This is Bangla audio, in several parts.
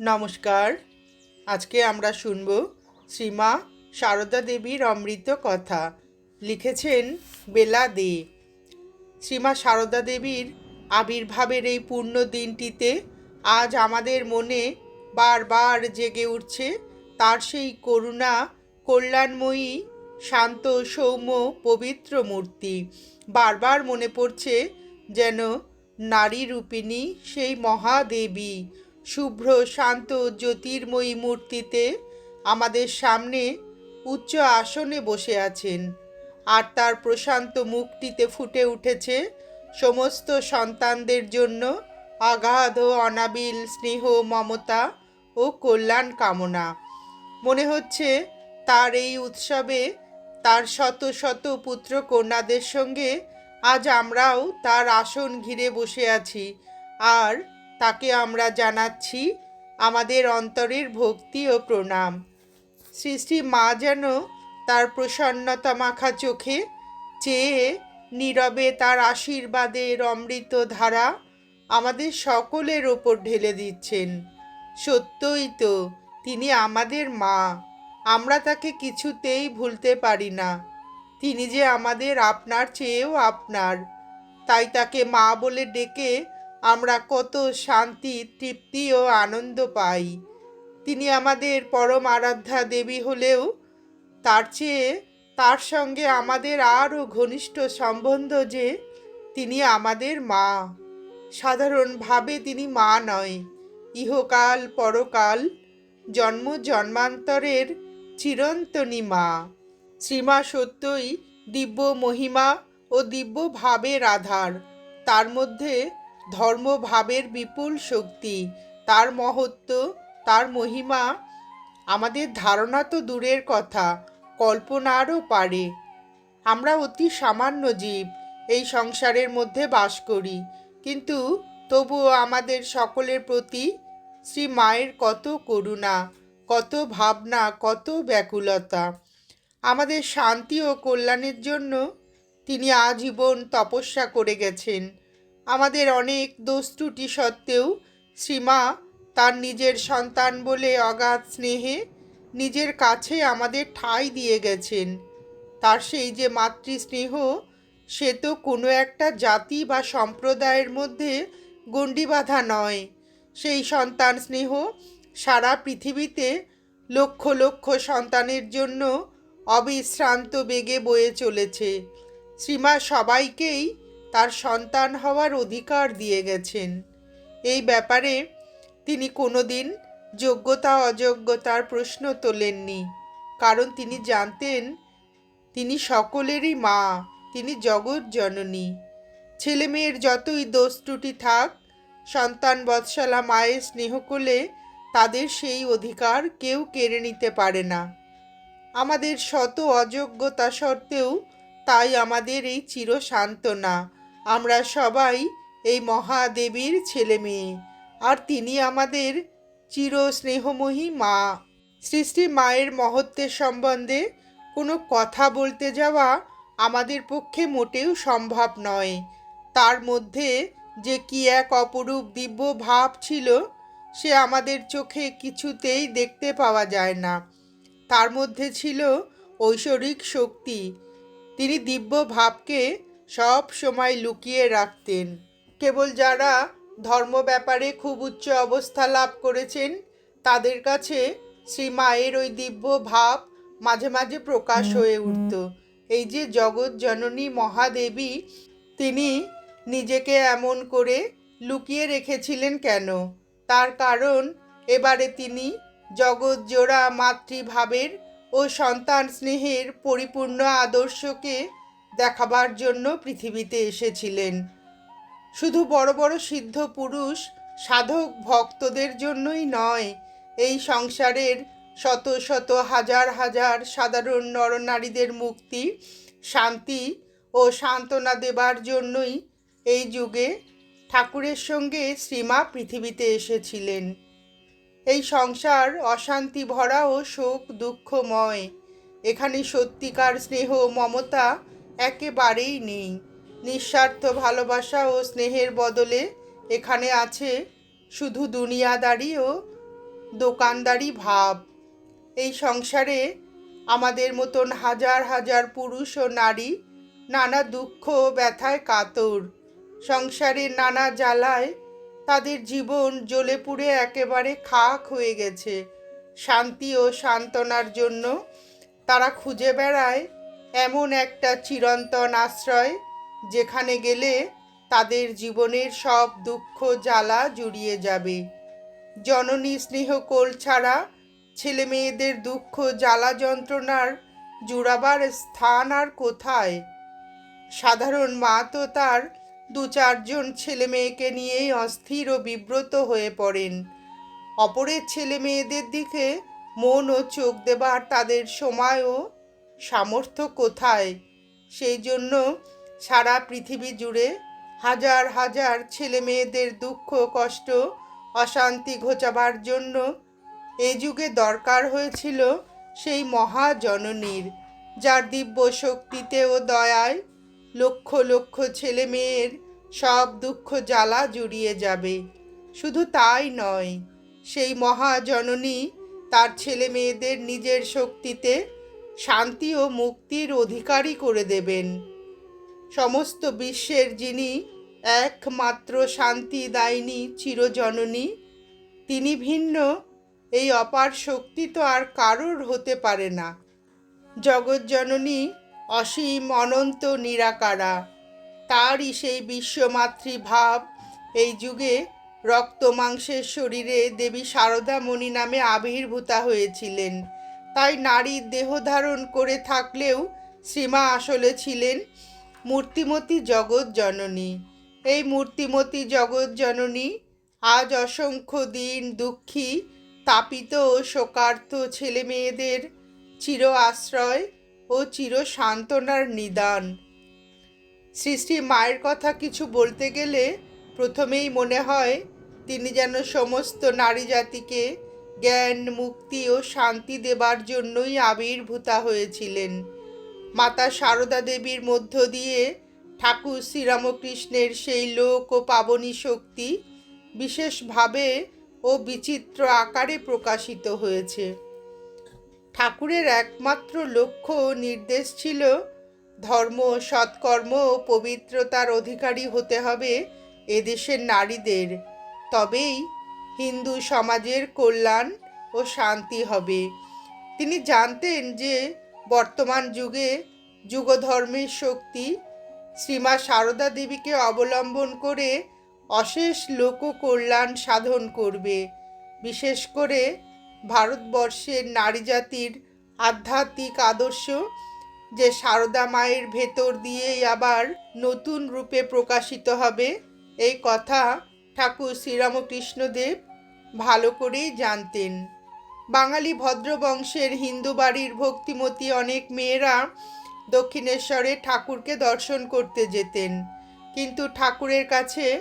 নমস্কার। আজকে আমরা শুনব শ্রীমা সারদা দেবীর অমৃত কথা। লিখেছেন বেলা দে। শ্রীমা সারদা দেবীর আবির্ভাবের এই পূর্ণ দিনটিতে আজ আমাদের মনে বারবার জেগে উঠছে তার সেই করুণা, কল্যাণময়ী, শান্ত, সৌম্য, পবিত্র মূর্তি। বারবার মনে পড়ছে যেন নারী রূপিণী সেই মহাদেবী। শুভ্র শান্ত জ্যোতির্ময়ী মূর্তিতে আমাদের সামনে উচ্চ আসনে বসে আছেন আর তার প্রশান্ত মুখটিতে ফুটে উঠেছে সমস্ত সন্তানদের জন্য অগাধ অনাবিল স্নেহ, মমতা ও কল্যাণ কামনা। মনে হচ্ছে তার এই উৎসবে তার শত শত পুত্র কন্যাদের সঙ্গে আজ আমরাও তার আসন ঘিরে বসে আছি আর তাকে আমরা জানাচ্ছি আমাদের অন্তরের ভক্তি ও প্রণাম। সৃষ্টি মা যেন তার প্রসন্নতা মাখা চোখে চেয়ে নীরবে তার আশীর্বাদের অমৃত ধারা আমাদের সকলের ওপর ঢেলে দিচ্ছেন। সত্যই তো তিনি আমাদের মা, আমরা তাকে কিছুতেই ভুলতে পারি না। তিনি যে আমাদের আপনার চেয়েও আপনার, তাই তাকে মা বলে ডেকে আমরা কত শান্তি, তৃপ্তি ও আনন্দ পাই। তিনি আমাদের পরম আরাধ্যা দেবী হলেও তার চেয়ে তার সঙ্গে আমাদের আরও ঘনিষ্ঠ সম্বন্ধ যে তিনি আমাদের মা। সাধারণভাবে তিনি মা নয়, ইহকাল পরকাল জন্ম জন্মান্তরের চিরন্তনী মা। শ্রীমা সত্যই দিব্য মহিমা ও দিব্য ভাবের আধার। তার মধ্যে ধর্মভাবের বিপুল শক্তি, তার মহত্ব, তার মহিমা আমাদের ধারণা তো দূরের কথা, কল্পনারও পারে। আমরা অতি সামান্য জীব, এই সংসারের মধ্যে বাস করি। কিন্তু তবুও আমাদের সকলের প্রতি শ্রী মায়ের কত করুণা, কত ভাবনা, কত ব্যাকুলতা। আমাদের শান্তি ও কল্যাণের জন্য তিনি আজীবন তপস্যা করে গেছেন। আমাদের অনেক দোষ ত্রুটি সত্ত্বেও শ্রীমা তার নিজের সন্তান বলে অগাধ স্নেহে নিজের কাছে আমাদের ঠাঁই দিয়ে গেছেন। তার সেই যে মাতৃস্নেহ, সে তো কোনো একটা জাতি বা সম্প্রদায়ের মধ্যে গণ্ডি বাঁধা নয়। সেই সন্তান স্নেহ সারা পৃথিবীতে লক্ষ লক্ষ সন্তানের জন্য অবিশ্রান্ত বেগে বয়ে চলেছে। শ্রীমা সবাইকেই তার সন্তান হওয়ার অধিকার দিয়ে গেছেন। এই ব্যাপারে তিনি কোনোদিন যোগ্যতা, অযোগ্যতার প্রশ্ন তোলেননি। কারণ তিনি জানতেন, তিনি সকলেরই মা, তিনি জগৎ জননী। ছেলে মেয়ের যতই দোষ ত্রুটি থাক, সন্তান বৎসলা মায়ের স্নেহ করলে তাদের সেই অধিকার কেউ কেড়ে নিতে পারে না। আমাদের শত অযোগ্যতা সত্ত্বেও তাই আমাদের এই চির সান্ত্বনা আমরা সবাই এই মহাদেবীর ছেলে মেয়ে, আর তিনি আমাদের চির স্নেহময়ী মা। সৃষ্টি মায়ের মহত্বের সম্বন্ধে কোনো কথা বলতে যাওয়া আমাদের পক্ষে মোটেও সম্ভব নয়। তার মধ্যে যে কি এক অপরূপ দিব্য ভাব ছিল, সে আমাদের চোখে কিছুতেই দেখতে পাওয়া যায় না। তার মধ্যে ছিল ঐশ্বরিক শক্তি। তিনি দিব্য ভাবকে সব সময় লুকিয়ে রাখতেন। কেবল যারা ধর্ম ব্যাপারে খুব উচ্চ অবস্থা লাভ করেছেন তাদের কাছে শ্রী মায়ের ওই দিব্য ভাব মাঝে মাঝে প্রকাশ হয়ে উঠত। এই যে জগৎ জননী মহাদেবী তিনি নিজেকে এমন করে লুকিয়ে রেখেছিলেন কেন? তার কারণ এবারে তিনি জগৎ জোড়া মাতৃভাবের ও সন্তান স্নেহের পরিপূর্ণ আদর্শকে দেখাবার জন্য পৃথিবীতে এসেছিলেন। শুধু বড় বড় সিদ্ধ পুরুষ, সাধক ভক্তদের জন্যই নয়, এই সংসারের শত শত হাজার হাজার সাধারণ নরনারীদের মুক্তি, শান্তি ও সান্ত্বনা দেবার জন্যই এই যুগে ঠাকুরের সঙ্গে শ্রীমা পৃথিবীতে এসেছিলেন। এই সংসার অশান্তি ভরা ও শোক দুঃখময়। এখানে সত্যিকার স্নেহ, মমতা একেবারেই নেই। নিঃস্বার্থ ভালোবাসা ও স্নেহের বদলে এখানে আছে শুধু দুনিয়াদারি ও দোকানদারি ভাব। এই সংসারে আমাদের মতন হাজার হাজার পুরুষ ও নারী নানা দুঃখ ও ব্যথায় কাতর। সংসারের নানা জ্বালায় তাদের জীবন জ্বলে পুড়ে একেবারে খাক হয়ে গেছে। শান্তি ও সান্ত্বনার জন্য তারা খুঁজে বেড়ায় এমন একটা চিরন্তন আশ্রয় যেখানে গেলে তাদের জীবনের সব দুঃখ জ্বালা জুড়িয়ে যাবে। জননী স্নেহকোল ছাড়া ছেলে মেয়েদের দুঃখ জ্বালা যন্ত্রণার জুড়াবার স্থান আর কোথায়? সাধারণ মা তো তার দু চারজন ছেলে মেয়েকে নিয়েই অস্থির ও বিব্রত হয়ে পড়েন। অপরের ছেলে মেয়েদের দিকে মন ও চোখ দেবার তাদের সময় ও সামর্থ্য কোথায়? সেই জন্য সারা পৃথিবী জুড়ে হাজার হাজার ছেলে মেয়েদের দুঃখ, কষ্ট, অশান্তি ঘোচাবার জন্য এই যুগে দরকার হয়েছিল সেই মহাজননীর, যার দিব্য শক্তিতে ও দয়ায় লক্ষ লক্ষ ছেলে মেয়ের সব দুঃখ জ্বালা জুড়িয়ে যাবে। শুধু তাই নয়, সেই মহাজননী তার ছেলে মেয়েদের নিজের শক্তিতে শান্তি ও মুক্তির অধিকারী করে দেবেন। সমস্ত বিশ্বের যিনি একমাত্র শান্তি দায়িনী, চিরজননী, তিনি ভিন্ন। এই অপার শক্তি তো আর কারোর হতে পারে না। জগৎজননী অসীম, অনন্ত, নিরাকারা। তারই সেই বিশ্বমাতৃ ভাব এই যুগে রক্ত মাংসের শরীরে দেবী সারদা মণি নামে আবির্ভূতা হয়েছিলেন। তাই নারীর দেহ ধারণ করে থাকলেও শ্রীমা আসলে ছিলেন মূর্তিমতী জগৎ জননী। এই মূর্তিমতী জগৎ জননী আজ অসংখ্য দিন দুঃখী, তাপিত ও শোকার্ত ছেলে মেয়েদের চির আশ্রয় ও চির সান্ত্বনার নিদান। শ্রী মায়ের কথা কিছু বলতে গেলে প্রথমেই মনে হয় তিনি যেন সমস্ত নারী জাতিকে জ্ঞান, মুক্তি ও শান্তি দেবার জন্যই আবির্ভূতা হয়েছিলেন। মাতা সারদা দেবীর মধ্য দিয়ে ঠাকুর শ্রীরামকৃষ্ণের সেই লোক ও পাবনী শক্তি বিশেষভাবে ও বিচিত্র আকারে প্রকাশিত হয়েছে। ঠাকুরের একমাত্র লক্ষ্য নির্দেশ ছিল, ধর্ম, সৎকর্ম ও পবিত্রতার অধিকারী হতে হবে এদেশের নারীদের। তবেই হিন্দু সমাজের কল্যাণ ও শান্তি হবে। তিনি জানতেন যে বর্তমান যুগে যুগধর্মের শক্তি শ্রীমা সারদা দেবীকে অবলম্বন করে অশেষ লোক কল্যাণ সাধন করবে। বিশেষ করে ভারতবর্ষের নারী জাতির আধ্যাত্মিক আদর্শ যে সারদা মায়ের ভেতর দিয়েই আবার নতুন রূপে প্রকাশিত হবে, এই কথা ঠাকুর শ্রীরামকৃষ্ণদেব ভালো করেই জানতেন। বাঙালি ভদ্রবংশের হিন্দু বাড়ির ভক্তিমতী অনেক মেয়েরা দক্ষিণেশ্বরে ঠাকুরকে দর্শন করতে যেতেন। কিন্তু ঠাকুরের কাছে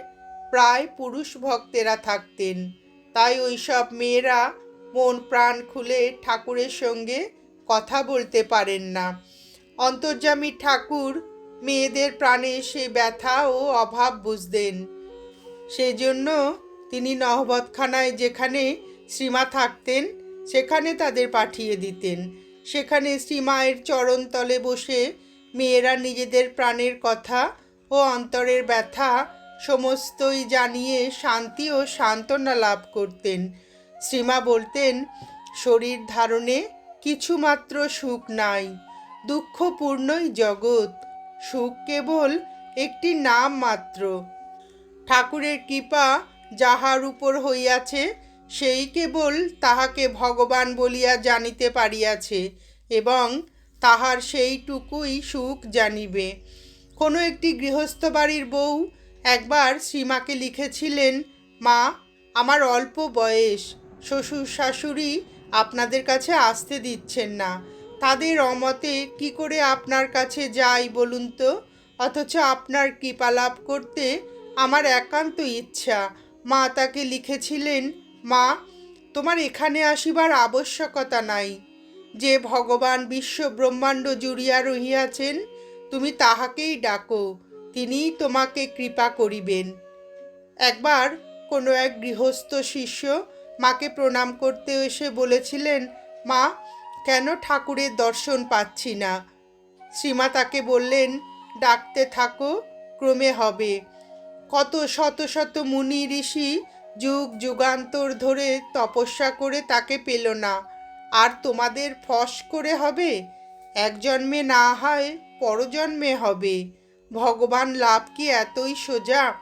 প্রায় পুরুষ ভক্তেরা থাকতেন। তাই ওই সব মেয়েরা মন প্রাণ খুলে ঠাকুরের সঙ্গে কথা বলতে পারেন না। অন্তর্যামী ঠাকুর মেয়েদের প্রাণে সে ব্যথা ও অভাব বুঝতেন। সেই জন্য তিনি নহবতখানায় যেখানে শ্রীমা থাকতেন, সেখানে তাদের পাঠিয়ে দিতেন। সেখানে শ্রীমায়ের চরণতলে বসে মেয়েরা নিজেদের প্রাণের কথা ও অন্তরের ব্যথা সমস্তই জানিয়ে শান্তি ও সান্ত্বনা লাভ করতেন। শ্রীমা বলতেন, শরীর ধারণে কিছুমাত্র সুখ নাই, দুঃখপূর্ণই জগৎ। সুখ কেবল একটি নাম মাত্র। ঠাকুরের কৃপা যাহার উপর হইয়াছে, সেই কেবল তাহাকে ভগবান বলিয়া জানিতে পারিয়াছে এবং তাহার সেইটুকুই সুখ জানিবে। কোনো একটি গৃহস্থ বাড়ির বউ একবার শ্রীমাকে লিখেছিলেন, মা, আমার অল্প বয়স, শ্বশুর শাশুড়ি আপনাদের কাছে আসতে দিচ্ছেন না। তাদের অমতে কি করে আপনার কাছে যাই বলুন তো? অথচ আপনার কৃপা লাভ করতে আমার একান্ত ইচ্ছা। মা তাকে লিখেছিলেন, মা, তোমার এখানে আসিবার আবশ্যকতা নাই। যে ভগবান বিশ্ব ব্রহ্মাণ্ড জুড়িয়া রহিয়াছেন, তুমি তাহাকেই ডাকো, তিনিই তোমাকে কৃপা করিবেন। একবার কোনো এক গৃহস্থ শিষ্য মাকে প্রণাম করতে এসে বলেছিলেন, মা, কেন ঠাকুরের দর্শন পাচ্ছি না? শ্রীমা তাকে বললেন, ডাকতে থাকো, ক্রমে হবে। কত শত শত মুনি ঋষি যুগ যুগান্তর ধরে তপস্যা করে তাকে পেল না। আর তোমাদের ফস করে হবে? এক জন্মে না হয়, পরজন্মে হবে। ভগবান লাভ কি এতই সোজা?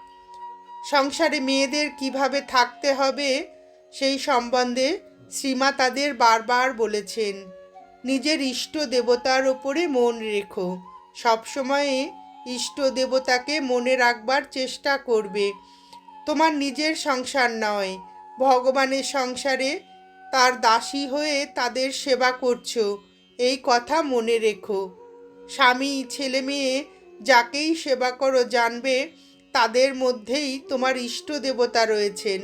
সংসারে মেয়েদের কীভাবে থাকতে হবে? সেই সম্বন্ধে শ্রীমা তাদের বারবার বলেছেন। নিজের ইষ্ট দেবতার ওপরে মন রেখো। সবসময়ে ইষ্ট দেবতাকে মনে রাখবার চেষ্টা করবে। তোমার নিজের সংসার নয়, ভগবানের সংসারে তার দাসী হয়ে তাদের সেবা করছ, এই কথা মনে রেখো। স্বামী, ছেলে মেয়ে যাকেই সেবা করো জানবে, তাদের মধ্যেই তোমার ইষ্ট দেবতা রয়েছেন।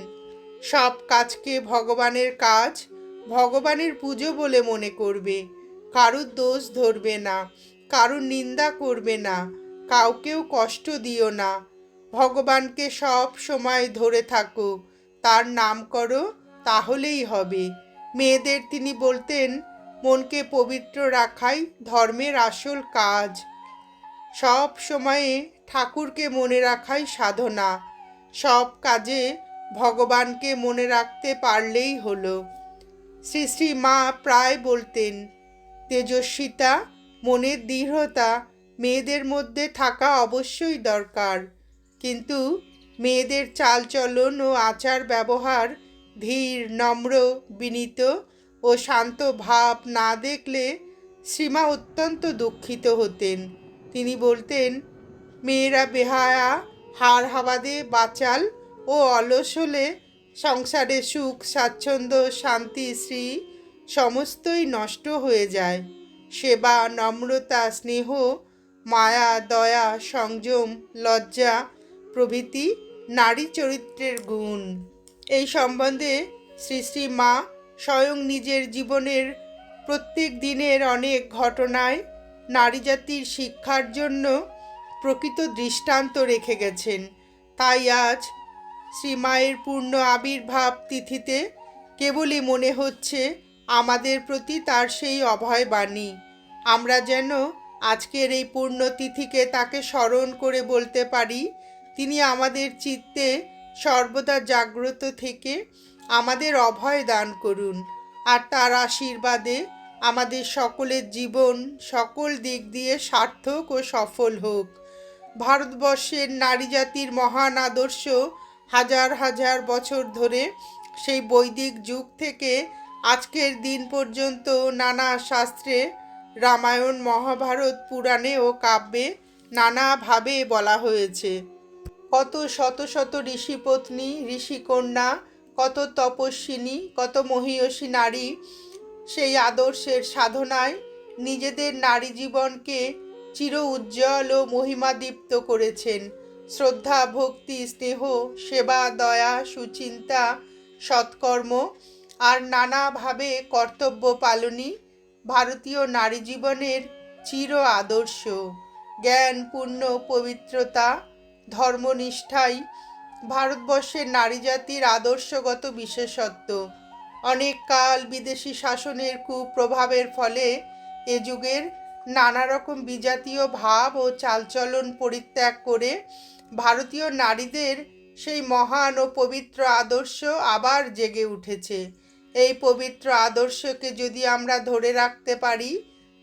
সব কাজকে ভগবানের কাজ, ভগবানের পুজো বলে মনে করবে। কারুর দোষ ধরবে না, কারুর নিন্দা করবে না। কাউকেও কষ্ট দিও না। ভগবানকে সব সময় ধরে থাকো তার নাম করো, তাহলেই হবে। মেয়েদের তিনি বলতেন, মনকে পবিত্র রাখাই ধর্মের আসল কাজ। সব সময়ে ঠাকুরকে মনে রাখাই সাধনা। সব কাজে ভগবানকে মনে রাখতে পারলেই হলো। শ্রী শ্রী মা প্রায় বলতেন, তেজস্বিতা, মনের দৃঢ়তা মেয়েদের মধ্যে থাকা অবশ্যই দরকার। কিন্তু মেয়েদের চালচলন ও আচার ব্যবহার ধীর, নম্র, বিনীত ও শান্ত ভাব না দেখলে শ্রীমা অত্যন্ত দুঃখিত হতেন। তিনি বলতেন, মেয়েরা বেহায়া হার হাওয়াদে বাচাল ও অলস হলে সংসারে সুখ, স্বাচ্ছন্দ্য, শান্তি শ্রী সমস্তই নষ্ট হয়ে যায়। সেবা, নম্রতা, স্নেহ মায়া, দয়া, সংযম, লজ্জা প্রভৃতি নারী চরিত্রের গুণ। এই সম্বন্ধে শ্রী শ্রী মা স্বয়ং নিজের জীবনের প্রত্যেক দিনের অনেক ঘটনায় নারী জাতির শিক্ষার জন্য প্রকৃত দৃষ্টান্ত রেখে গেছেন। তাই আজ শ্রীমায়ের পূর্ণ আবির্ভাব তিথিতে কেবলই মনে হচ্ছে আমাদের প্রতি তার সেই অভয় বাণী। আমরা যেন আজকের এই পূর্ণতিথিকে তাকে স্মরণ করে বলতে পারি, তিনি আমাদের চিত্তে সর্বদা জাগ্রত থেকে আমাদের অভয় দান করুন আর তার আশীর্বাদে আমাদের সকলের জীবন সকল দিক দিয়ে সার্থক ও সফল হোক। ভারতবর্ষের নারী জাতির মহান আদর্শ হাজার হাজার বছর ধরে সেই বৈদিক যুগ থেকে আজকের দিন পর্যন্ত নানা শাস্ত্রে রামায়ণ, মহাভারত, পুরাণে ও কাব্যে নানাভাবে বলা হয়েছে। কত শত শত ঋষিপত্নী, ঋষিকন্যা, কত তপস্বিনী, কত মহীয়সী নারী সেই আদর্শের সাধনায় নিজেদের নারী জীবনকে চির উজ্জ্বল ও মহিমাদীপ্ত করেছেন। শ্রদ্ধা, ভক্তি, স্নেহ, সেবা, দয়া, সুচিন্তা, সৎকর্ম আর নানাভাবে কর্তব্য পালনই ভারতীয় নারী জীবনের চির আদর্শ। জ্ঞান পূর্ণ পবিত্রতা, ধর্মনিষ্ঠাই ভারতবর্ষের নারী জাতির আদর্শগত বিশেষত্ব। অনেক কাল বিদেশি শাসনের কুপ্রভাবের ফলে এ যুগের নানা রকম বিজাতীয় ভাব ও চালচলন পরিত্যাগ করে ভারতীয় নারীদের সেই মহান ও পবিত্র আদর্শ আবার জেগে উঠেছে। এই পবিত্র আদর্শকে যদি আমরা ধরে রাখতে পারি,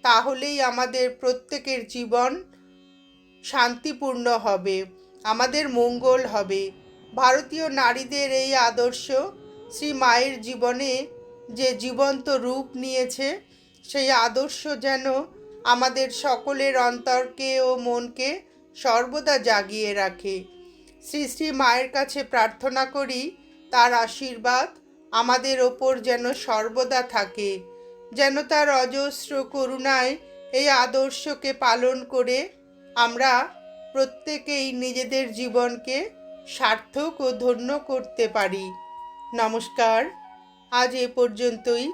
তাহলেই আমাদের প্রত্যেকের জীবন শান্তিপূর্ণ হবে, আমাদের মঙ্গল হবে। ভারতীয় নারীদের এই আদর্শ শ্রী মায়ের জীবনে যে জীবন্ত রূপ নিয়েছে, সেই আদর্শ যেন আমাদের সকলের অন্তরকে ও মনকে সর্বদা জাগিয়ে রাখে। শ্রী শ্রী মায়ের কাছে প্রার্থনা করি, তার আশীর্বাদ আমাদের ওপর যেন সর্বদা থাকে, যেন তার অজস্র করুণায় এই আদর্শকে পালন করে আমরা প্রত্যেকেই নিজেদের জীবনকে সার্থক ও ধন্য করতে পারি। নমস্কার। আজ এ পর্যন্তই।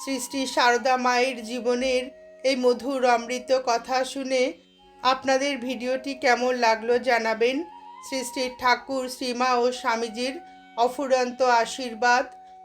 শ্রী শ্রী সারদা মায়ের জীবনের এই মধুর অমৃত কথা শুনে আপনাদের ভিডিওটি কেমন লাগল জানাবেন। শ্রী শ্রী ঠাকুর, শ্রীমা ও স্বামীজির অফুরন্ত আশীর্বাদ